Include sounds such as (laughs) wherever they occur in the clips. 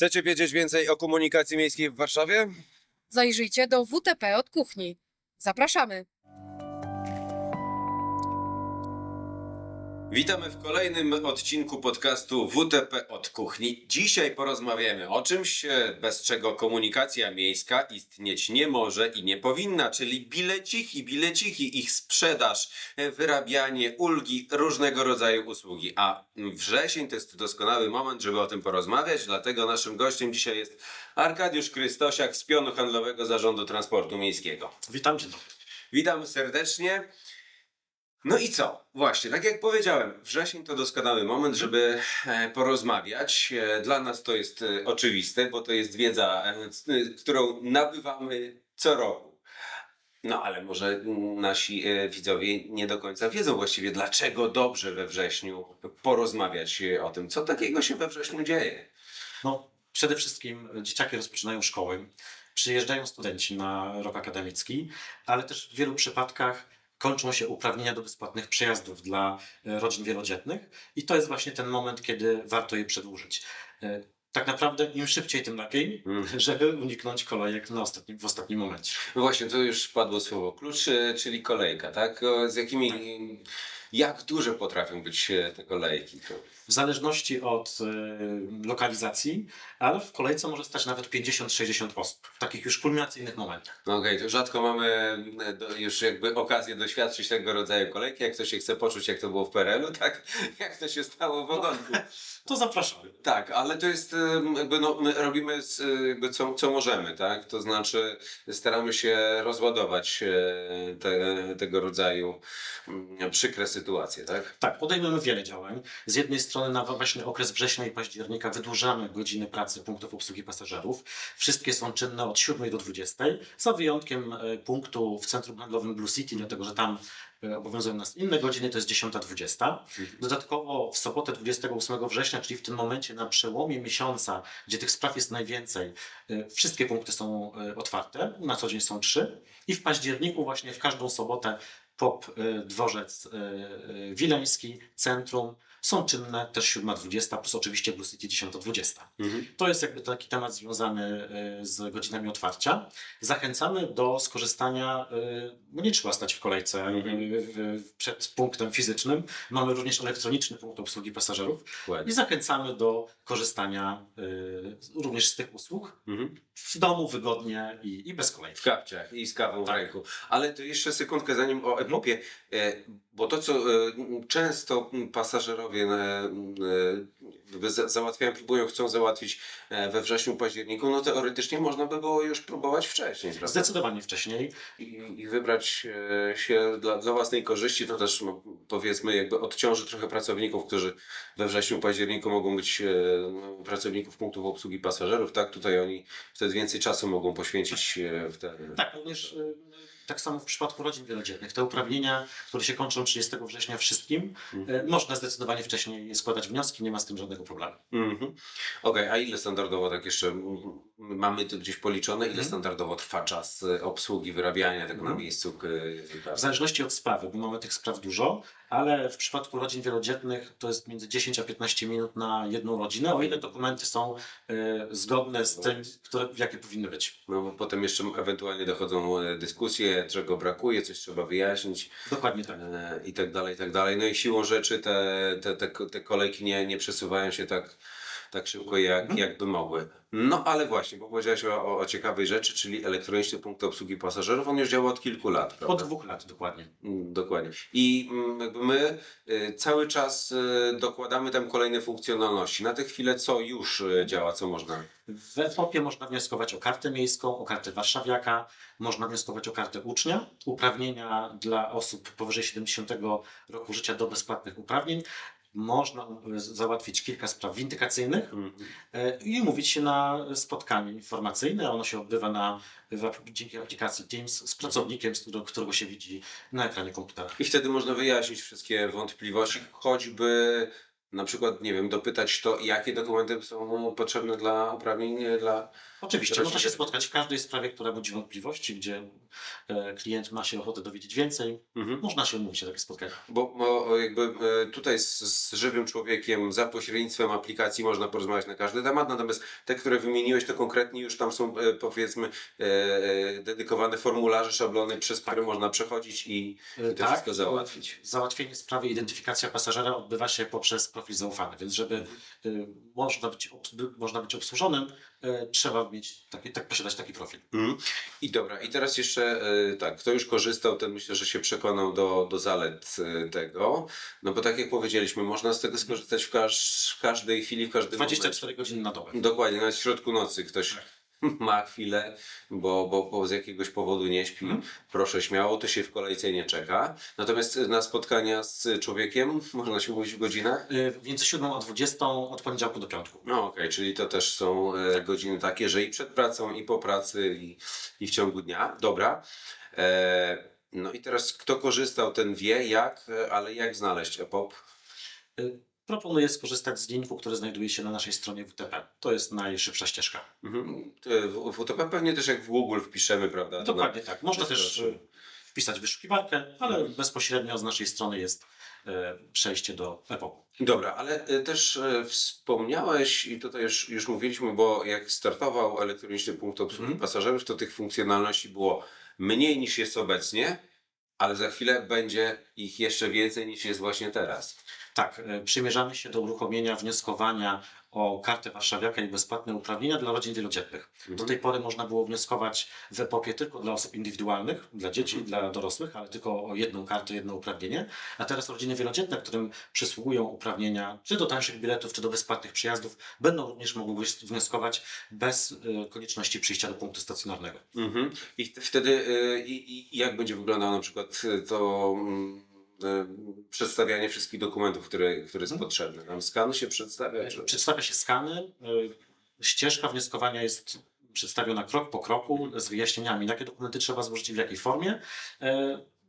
Chcecie wiedzieć więcej o komunikacji miejskiej w Warszawie? Zajrzyjcie do WTP od kuchni. Zapraszamy. Witamy w kolejnym odcinku podcastu WTP od kuchni. Dzisiaj porozmawiamy o czymś, e, bez czego komunikacja miejska istnieć nie może i nie powinna, czyli bileciki, bileciki, ich sprzedaż, e, wyrabianie, ulgi, różnego rodzaju usługi. A wrzesień to jest doskonały moment, żeby o tym porozmawiać, dlatego naszym gościem dzisiaj jest Arkadiusz Krystosiak z Pionu Handlowego Zarządu Transportu Miejskiego. Witam cię. Witam serdecznie. No i co? Właśnie, tak jak powiedziałem, wrzesień to doskonały moment, żeby e, porozmawiać. E, Dla nas to jest e, oczywiste, bo to jest wiedza, którą nabywamy co roku. No ale może nasi widzowie nie do końca wiedzą właściwie, dlaczego dobrze we wrześniu porozmawiać o tym, co takiego się we wrześniu dzieje. No, przede wszystkim dzieciaki rozpoczynają szkoły, przyjeżdżają studenci na rok akademicki, ale też w wielu przypadkach kończą się uprawnienia do bezpłatnych przejazdów dla e, rodzin wielodzietnych i to jest właśnie ten moment, kiedy warto je przedłużyć. E, Tak naprawdę im szybciej, tym lepiej, Mm. (laughs) żeby uniknąć kolejek na ostatnim, w ostatnim momencie. No właśnie, to już padło słowo klucz, czyli kolejka, tak? Z jakimi, jak duże potrafią być e, te kolejki? To... W zależności od e, lokalizacji, ale w kolejce może stać nawet 50-60 osób w takich już kulminacyjnych momentach. No okej, to rzadko mamy e, do, już jakby okazję doświadczyć tego rodzaju kolejki, jak ktoś się chce poczuć, jak to było w PRL-u, (laughs) tak? Jak to się stało w ogonku. (laughs) To zapraszamy. Tak, ale to jest jakby no, my robimy z, jakby co, co możemy, tak? To znaczy staramy się rozładować te, tego rodzaju przykre sytuacje, tak? Tak, podejmujemy wiele działań. Z jednej strony na właśnie okres września i października wydłużamy godziny pracy punktów obsługi pasażerów. Wszystkie są czynne od 7 do 20, za wyjątkiem e, punktu w centrum handlowym Blue City, dlatego że tam e, obowiązują nas inne godziny, to jest 10-20. Dodatkowo w sobotę 28 września, czyli w tym momencie na przełomie miesiąca, gdzie tych spraw jest najwięcej, e, wszystkie punkty są otwarte, na co dzień są trzy. I w październiku właśnie w każdą sobotę POP y, Dworzec y, y, Wileński, Centrum są czynne też 7.20 plus oczywiście Blue City 10.20. Mhm. To jest jakby taki temat związany y, z godzinami otwarcia. Zachęcamy do skorzystania, y, bo nie trzeba stać w kolejce Mhm. y, w- przed punktem fizycznym. Mamy również elektroniczny punkt obsługi pasażerów i zachęcamy do korzystania również z tych usług Mhm. w domu wygodnie i, i bez kolejki. W kapciach i z kawą w Tak. ręku. Ale to jeszcze sekundkę zanim o epopie, e, bo to co e, często pasażerowie e, m, e, za- załatwiają, próbują, chcą załatwić e, we wrześniu, październiku, no teoretycznie można by było już próbować wcześniej, prawda? Zdecydowanie wcześniej. I, i wybrać e, się dla, dla własnej korzyści, to też no, powiedzmy jakby odciąży trochę pracowników, którzy we wrześniu, październiku mogą być e, no, pracowników punktów obsługi pasażerów, tak? Tutaj oni wtedy więcej czasu mogą poświęcić e, w te... Tak, również tak samo w przypadku rodzin wielodzietnych. Te uprawnienia, które się kończą 30 września wszystkim, y, można zdecydowanie wcześniej składać wnioski, nie ma z tym żadnego problemu. Mhm. Okej, a ile standardowo tak jeszcze mamy to gdzieś policzone, ile Mhm. standardowo trwa czas e, obsługi, wyrabiania tego na Mhm. miejscu? e, W zależności od sprawy, bo mamy tych spraw dużo, ale w przypadku rodzin wielodzietnych to jest między 10 a 15 minut na jedną rodzinę, o ile dokumenty są y, zgodne z tym, które, jakie powinny być. No bo potem jeszcze ewentualnie dochodzą e, dyskusje, czego brakuje, coś trzeba wyjaśnić. Dokładnie tak. e, i tak dalej, i tak dalej. No i siłą rzeczy te, te, te, te kolejki nie, nie przesuwają się tak, tak szybko, jak, Mhm. jakby mogły. No ale właśnie, bo powiedziałeś o, o, ciekawej rzeczy, czyli elektroniczny punkt obsługi pasażerów, on już działa od kilku lat, Od prawda? dwóch lat dokładnie. Mm, Dokładnie. I mm, jakby my y, cały czas y, dokładamy tam kolejne funkcjonalności. Na tę chwilę co już y, działa, co można? W EFOP-ie można wnioskować o kartę miejską, o kartę warszawiaka, można wnioskować o kartę ucznia, uprawnienia dla osób powyżej 70 roku życia do bezpłatnych uprawnień. Można załatwić kilka spraw windykacyjnych e, i umówić się na spotkanie informacyjne. Ono się odbywa na, dzięki aplikacji Teams z pracownikiem, którego się widzi na ekranie komputera. I wtedy można wyjaśnić wszystkie wątpliwości, choćby na przykład, nie wiem, dopytać to, jakie dokumenty są potrzebne dla uprawnień, e, dla... Oczywiście, można się spotkać w każdej sprawie, która budzi wątpliwości, gdzie e, klient ma się ochotę dowiedzieć więcej. Mhm. Można się umówić na takie spotkanie. Bo, bo jakby e, tutaj z, z żywym człowiekiem za pośrednictwem aplikacji można porozmawiać na każdy temat, natomiast te, które wymieniłeś, to konkretnie już tam są powiedzmy dedykowane formularze, szablony, przez które można przechodzić i, i to wszystko załatwić. Załatwienie sprawy, identyfikacja pasażera odbywa się poprzez profil zaufany, więc żeby y, można, być, obs- by- można być obsłużonym, y, trzeba mieć taki, tak posiadać taki profil. Mhm. I dobra, i teraz jeszcze e, tak, kto już korzystał, ten myślę, że się przekonał do, do zalet e, tego. No bo tak jak powiedzieliśmy, można z tego skorzystać w, każ, w każdej chwili, w każdym 24 godziny na dobę. momencie. Dokładnie, nawet w środku nocy ktoś (laughs) ma chwilę, bo, bo, bo z jakiegoś powodu nie śpi. Mhm. Proszę śmiało, to się w kolejce nie czeka. Natomiast na spotkania z człowiekiem można się mówić w godzinach? Y, Między 7 a 20 od poniedziałku do piątku. No okej, czyli to też są e, godziny takie, że i przed pracą, i po pracy, i, i w ciągu dnia. Dobra. E, no i teraz kto korzystał, ten wie jak, ale jak znaleźć EPOP? Proponuję skorzystać z linku, który znajduje się na naszej stronie WTP. To jest najszybsza ścieżka. Mhm. E, W, w UTP pewnie też jak w Google wpiszemy, prawda? Dokładnie tak. Można też y, wpisać wyszukiwarkę, ale Mhm. bezpośrednio z naszej strony jest y, przejście do EPOP. Dobra, ale e, też e, wspomniałeś i tutaj już, już mówiliśmy, bo jak startował elektroniczny punkt obsługi Mhm. pasażerów, to tych funkcjonalności było mniej niż jest obecnie, ale za chwilę będzie ich jeszcze więcej niż jest właśnie teraz. Tak, y, przymierzamy się do uruchomienia wnioskowania o kartę warszawiaka i bezpłatne uprawnienia dla rodzin wielodzietnych. Do tej pory można było wnioskować w EPOP-ie tylko dla osób indywidualnych, dla dzieci i dla dorosłych, ale tylko o jedną kartę, jedno uprawnienie. A teraz rodziny wielodzietne, którym przysługują uprawnienia czy do tańszych biletów, czy do bezpłatnych przyjazdów, będą również mogły wnioskować bez y, konieczności przyjścia do punktu stacjonarnego. Mhm. I wtedy y, i, i jak będzie wyglądało na przykład to mm, przedstawianie wszystkich dokumentów, które, które jest Mhm. potrzebne? Tam skan się przedstawia? Czy... Przedstawia się skany. y, Ścieżka wnioskowania jest przedstawiona krok po kroku z wyjaśnieniami, jakie dokumenty trzeba złożyć i w jakiej formie. y,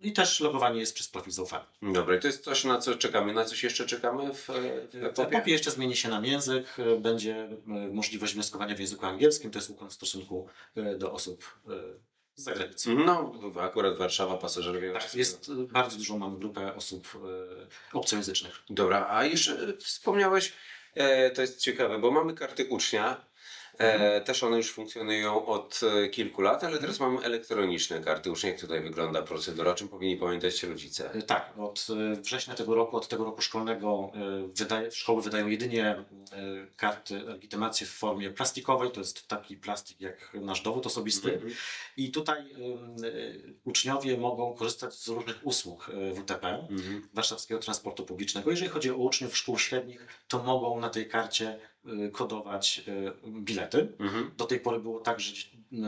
I też logowanie jest przez profil zaufany. Dobra, i to jest coś, na co czekamy. Na coś jeszcze czekamy w, w EPOP-ie? EPOP jeszcze zmieni się nam język, y, będzie y, możliwość wnioskowania w języku angielskim, to jest ukłon w stosunku y, do osób y, z zagranicy. No, akurat Warszawa, pasażerowie. Tak, jest y, bardzo dużą mamy grupę osób y, obcojęzycznych. Dobra, a jeszcze wspomniałeś, e, to jest ciekawe, bo mamy karty ucznia. E, też one już funkcjonują od e, kilku lat, ale teraz mamy elektroniczne karty ucznia. Jak tutaj wygląda procedura? O czym powinni pamiętać rodzice? Y, Tak, od y, września tego roku, od tego roku szkolnego wydaje, szkoły wydają jedynie karty legitymacji w formie plastikowej. To jest taki plastik jak nasz dowód osobisty. Mhm. I tutaj uczniowie mogą korzystać z różnych usług WTP. Mhm. warszawskiego transportu publicznego. Jeżeli chodzi o uczniów szkół średnich, to mogą na tej karcie kodować y, bilety. Mhm. Do tej pory było tak, że,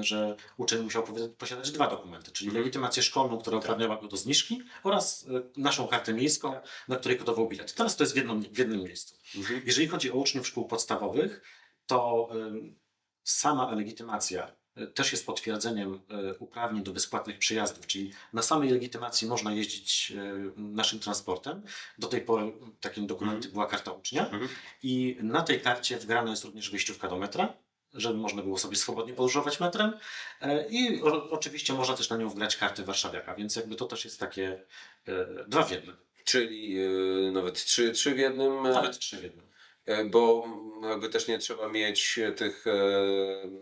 że uczeń musiał posiadać dwa dokumenty, czyli Mhm. legitymację szkolną, która uprawniała go do zniżki oraz y, naszą kartę miejską, na której kodował bilet. Teraz to jest w jednym, w jednym miejscu. Mhm. Jeżeli chodzi o uczniów szkół podstawowych, to sama legitymacja y, też jest potwierdzeniem y, uprawnień do bezpłatnych przyjazdów, czyli na samej legitymacji można jeździć y, naszym transportem. Do tej pory takim dokumentem była karta ucznia Mhm. i na tej karcie wgrana jest również wyjściówka do metra, żeby można było sobie swobodnie podróżować metrem E, i o, oczywiście można też na nią wgrać kartę warszawiaka, więc jakby to też jest takie e, dwa w jednym, Czyli e, nawet trzy, trzy w jednym. e, nawet trzy w jednym. E, Bo jakby też nie trzeba mieć tych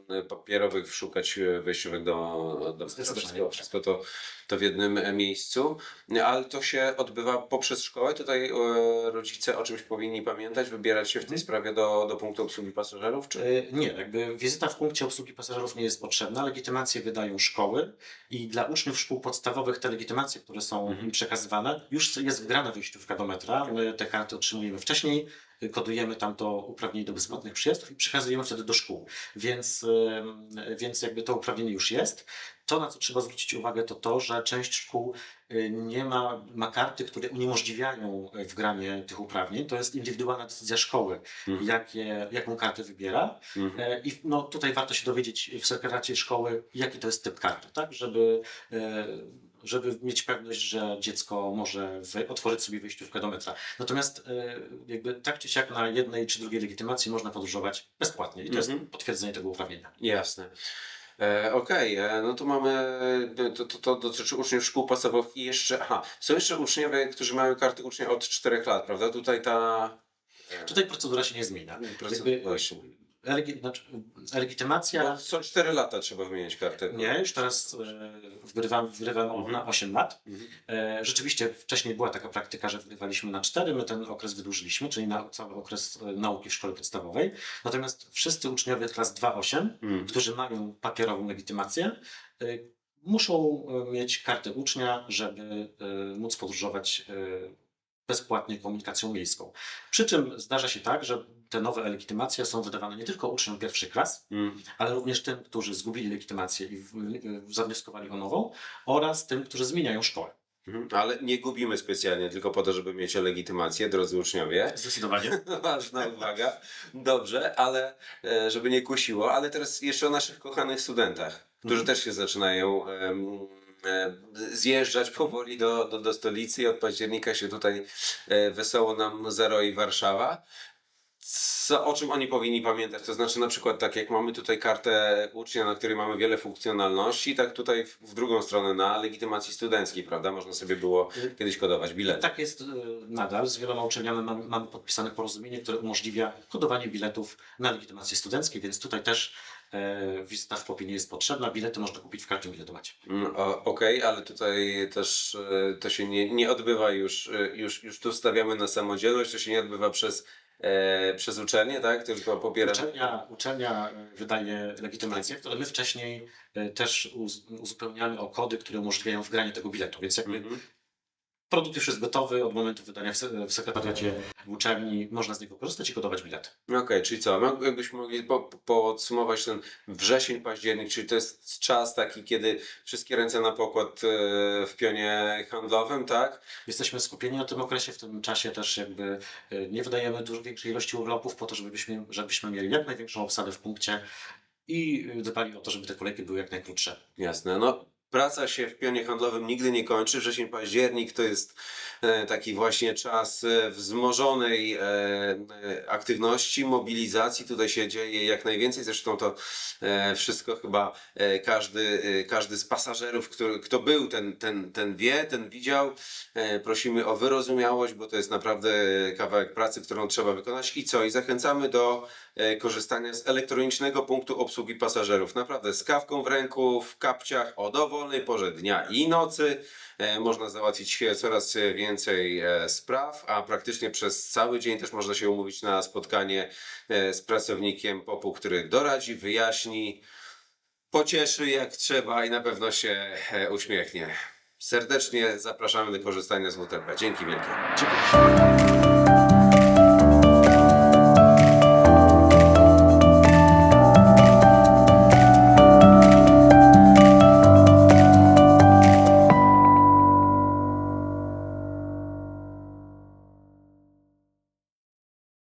e, papierowych, szukać e, wejściówek do, do wszystko, wszystko to, to w jednym miejscu. Ale to się odbywa poprzez szkołę. Tutaj rodzice o czymś powinni pamiętać, wybierać się w tej sprawie do, do punktu obsługi pasażerów? Czy... Nie, jakby wizyta w punkcie obsługi pasażerów nie jest potrzebna. Legitymacje wydają szkoły i dla uczniów szkół podstawowych te legitymacje, które są Mhm. przekazywane, już jest wgrana wyjściówka do metra. My te karty otrzymujemy wcześniej, kodujemy tam to uprawnienie do bezpłatnych przyjazdów i przekazujemy wtedy do szkół. Więc, więc jakby to uprawnienie już jest. To, na co trzeba zwrócić uwagę, to to, że część szkół y, nie ma, ma karty, które uniemożliwiają y, wgranie tych uprawnień. To jest indywidualna decyzja szkoły, Mhm. jakie, jaką kartę wybiera. Mhm. E, I no, tutaj warto się dowiedzieć w sekretariacie szkoły, jaki to jest typ karty, tak? Żeby e, żeby mieć pewność, że dziecko może otworzyć sobie wejściówkę do metra. Natomiast e, jakby tak czy siak na jednej czy drugiej legitymacji można podróżować bezpłatnie i to Mhm. jest potwierdzenie tego uprawnienia. Jasne. E, Okej, e, no to mamy, to, to, to dotyczy uczniów szkół podstawowych i jeszcze, aha, są jeszcze uczniowie, którzy mają karty ucznia od 4 lat, prawda? Tutaj ta... Tutaj procedura się nie zmienia. Proce- Jakby, właśnie. Legi, znaczy, legitymacja Bo co 4 lata trzeba wymieniać kartę. Nie, już teraz e, wgrywamy Mhm. na 8 lat. Mhm. E, rzeczywiście wcześniej była taka praktyka, że wgrywaliśmy na 4, my ten okres wydłużyliśmy, czyli na cały okres e, nauki w szkole podstawowej. Natomiast wszyscy uczniowie klas 2-8, Mm. którzy mają papierową legitymację, muszą mieć kartę ucznia, żeby móc podróżować bezpłatnie komunikacją miejską. Przy czym zdarza się tak, że te nowe legitymacje są wydawane nie tylko uczniom pierwszych klas, Mm. ale również tym, którzy zgubili legitymację i zawnioskowali o nową, oraz tym, którzy zmieniają szkołę. Mhm. Ale nie gubimy specjalnie tylko po to, żeby mieć legitymację, drodzy uczniowie. Zdecydowanie. (laughs) Ważna uwaga. Dobrze, ale e, żeby nie kusiło, ale teraz jeszcze o naszych kochanych studentach, którzy Mhm. też się zaczynają e, zjeżdżać (laughs) powoli do, do, do stolicy i od października się tutaj e, wesoło nam zaroi Warszawa. Co, o czym oni powinni pamiętać? To znaczy na przykład tak jak mamy tutaj kartę ucznia, na której mamy wiele funkcjonalności, tak tutaj w, w drugą stronę na legitymacji studenckiej, prawda? Można sobie było kiedyś kodować bilet. Tak jest y, nadal. Z wieloma uczelniami mamy, mamy podpisane porozumienie, które umożliwia kodowanie biletów na legitymacje studenckie, więc tutaj też e, wizyta w POPie nie jest potrzebna. Bilety można kupić w każdym biletomacie. Mm, Okej, ale tutaj też e, to się nie, nie odbywa już, e, już, już tu stawiamy na samodzielność, to się nie odbywa przez, e, przez uczelnię, tak? Tylko pobiera... Uczelnia, uczelnia e, wydaje legitymacje, które my wcześniej e, też uz, uzupełniamy o kody, które umożliwiają wgranie tego biletu. Więc jakby Mhm. Produkt już jest gotowy od momentu wydania w, se- w sekretariacie w uczelni, można z niego korzystać i kodować bilet. Okej, czyli co? Mog- Jakbyśmy mogli po, po- podsumować ten wrzesień, październik, czyli to jest czas taki, kiedy wszystkie ręce na pokład e, w pionie handlowym, tak? Jesteśmy skupieni na tym okresie, w tym czasie też jakby e, nie wydajemy dużo większej ilości urlopów po to, żebyśmy, żebyśmy mieli jak największą obsadę w punkcie i e, dbali o to, żeby te kolejki były jak najkrótsze. Jasne. No, praca się w pionie handlowym nigdy nie kończy. Wrzesień, październik to jest e, taki właśnie czas e, wzmożonej e, aktywności, mobilizacji. Tutaj się dzieje jak najwięcej. Zresztą to wszystko chyba każdy, każdy z pasażerów, który, kto był, ten, ten, ten wie, ten widział. Prosimy o wyrozumiałość, bo to jest naprawdę kawałek pracy, którą trzeba wykonać. I co? I zachęcamy do korzystania z elektronicznego punktu obsługi pasażerów. Naprawdę z kawką w ręku, w kapciach o dowolnej porze dnia i nocy. E, Można załatwić e, coraz e, więcej spraw, a praktycznie przez cały dzień też można się umówić na spotkanie z pracownikiem POP-u, który doradzi, wyjaśni, pocieszy jak trzeba i na pewno się uśmiechnie. Serdecznie zapraszamy do korzystania z WTP. Dzięki wielkie. Dziękuję.